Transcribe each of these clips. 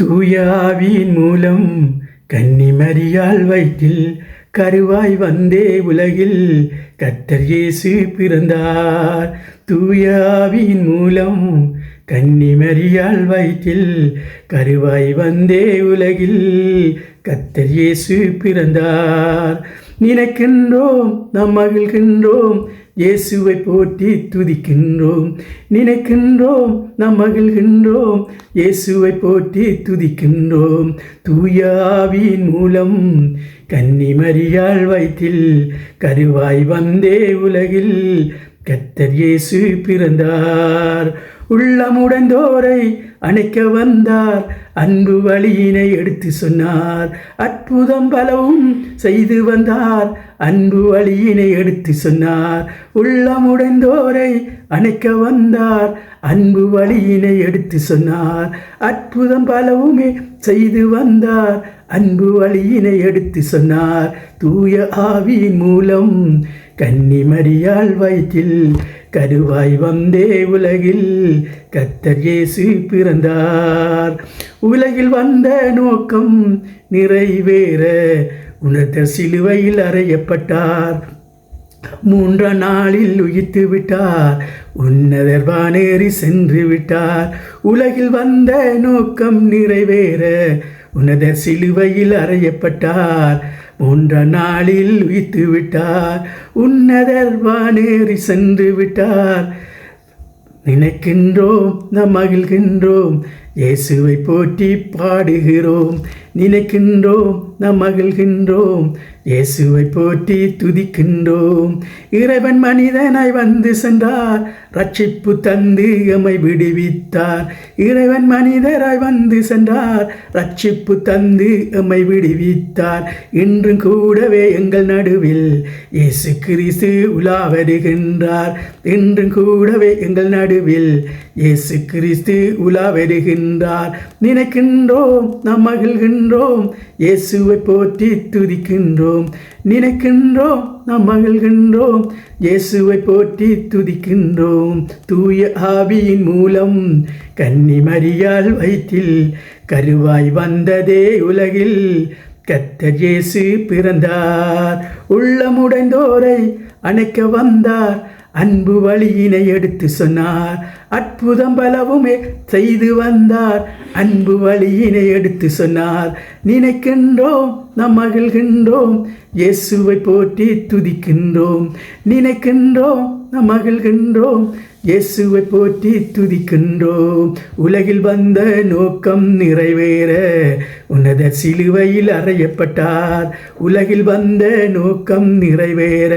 தூயாவின் மூலம் கன்னிமரியால் வயிற்றில் கருவாய் வந்தே உலகில் கத்தர் இயேசு பிறந்தார். தூயாவின் மூலம் கன்னிமரியால் வயிற்றில் கருவாய் வந்தே உலகில் கத்தர் இயேசு பிறந்தார். நினைக்கின்றோம் நாம் மகிழ்கின்றோம் இயேசுவை போற்றி துதிக்கின்றோம். நினைக்கின்றோம் நாம் மகிழ்கின்றோம் இயேசுவை போற்றி துதிக்கின்றோம். தூயாவின் மூலம் கன்னிமரியாள் வயிற்றில் கருவாய் வந்தே உலகில் கத்தர் இயேசு பிறந்தார். உள்ளமுடைந்தோரை அணைக்க வந்தார். அன்பு வழியினை எடுத்து சொன்னார். அற்புதம் பலவும் செய்து வந்தார். அன்பு வழியினை எடுத்து சொன்னார். உள்ளமுடைந்தோரை அணைக்க வந்தார். அன்பு வழியினை எடுத்து சொன்னார். அற்புதம் பலவுமே செய்து வந்தார். அன்பு வழியினை எடுத்து சொன்னார். தூய ஆவியின் மூலம் கன்னிமரியாள் வயிற்றில் கருவாய் வந்தே உலகில் கத்தர் இயேசு பிறந்தார். உலகில் வந்த நோக்கம் நிறைவேற உணர்த்த சிலுவையில் அறையப்பட்டார். மூன்றாம் நாளில் உயிர்த்து விட்டார். உன்னதர் வானேறி சென்று விட்டார். உலகில் வந்த நோக்கம் நிறைவேற உன்னதர் சிலுவையில் அறையப்பட்டார். மூன்ற நாளில் உயித்து விட்டார். உன்னதர் வானேறி சென்று விட்டார். நினைக்கின்றோம் நாம் மகிழ்கின்றோம். இயேசுவை போற்றி பாடுகிறோம் நினைக்கின்றோம் நாம் மகிழ்கின்றோம். இயேசுவை போற்றி துதிக்கின்றோம். இறைவன் மனிதனாய் வந்து சென்றார் ரட்சிப்பு தந்து எம்மை விடுவித்தார். இறைவன் மனிதராய் வந்து சென்றார் ரட்சிப்பு தந்து எம்மை விடுவித்தார். இன்றும் கூடவே எங்கள் நடுவில் இயேசு கிறிஸ்து உலா வருகின்றார். இன்றும் கூடவே எங்கள் நடுவில் இயேசு கிறிஸ்து உலா வருகின்றார். நினைக்கின்றோம் நாம் மகிழ்கின்றோம். இயேசுவை போற்றி துதிக்கின்றோம். நினைக்கின்றோம் நாம் மகிழ்கின்றோம். இயேசுவை போற்றி துதிக்கின்றோம். தூய ஆவியின் மூலம் கன்னி கன்னிமரியால் வயிற்றில் கருவாய் வந்ததே உலகில் கத்தர் இயேசு பிறந்தார். உள்ளமுடைந்தோரை அணைக்க வந்தார். அன்பு வழியினை எடுத்து சொன்னார். அற்புதம் பலவுமே செய்து வந்தார். அன்பு வழியினை எடுத்து சொன்னார். நினைக்கின்றோம் நாம் மகிழ்கின்றோம். இயேசுவை போற்றி துதிக்கின்றோம். நினைக்கின்றோம் மகிழ்கின்றோம் இயேசுவை போற்றி துதிக்கின்றோம். உலகில் வந்த நோக்கம் நிறைவேற. உன்னத சிலுவையில் அறையப்பட்டார். உலகில் வந்த நோக்கம் நிறைவேற.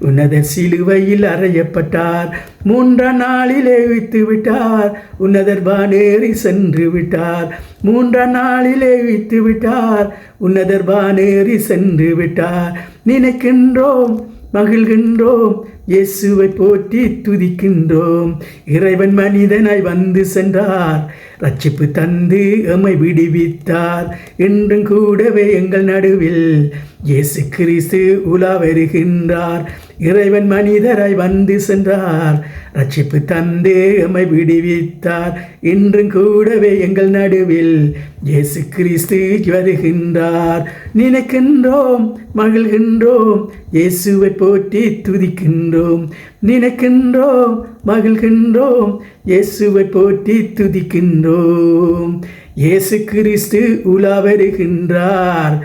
உன்னத சிலுவையில் அறையப்பட்டார். மூன்றாம் நாளிலே வைத்து விட்டார் உன்னதர் வானேறி சென்று விட்டார். மூன்றாம் நாளிலே வைத்து விட்டார் உன்னதர் வானேறி சென்று விட்டார். நினைக்கின்றோம் மகிழ்கின்றோம். இயேசுவை போற்றி துதிக்கின்றோம். இறைவன் மனிதனாய் வந்து சென்றார். ரட்சிப்பு தந்து எம்மை விடுவித்தார். என்றும் கூடவே எங்கள் நடுவில் இயேசு கிறிஸ்து உலா வருகின்றார். இறைவன் மனிதராய் வந்து சென்றார். ரட்சிப்பு தந்து எம்மை விடுவித்தார். இன்றும் கூடவே எங்கள் நடுவில் இயேசு கிறிஸ்து வருகின்றார். நினைக்கின்றோம் மகிழ்கின்றோம் இயேசுவை போற்றி துதிக்கின்றோம். நினைக்கின்றோம் மகிழ்கின்றோம் இயேசுவை போற்றி துதிக்கின்றோம். இயேசு கிறிஸ்து உலா வருகின்றார்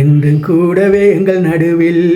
என்றும் கூடவே எங்கள் நடுவில்.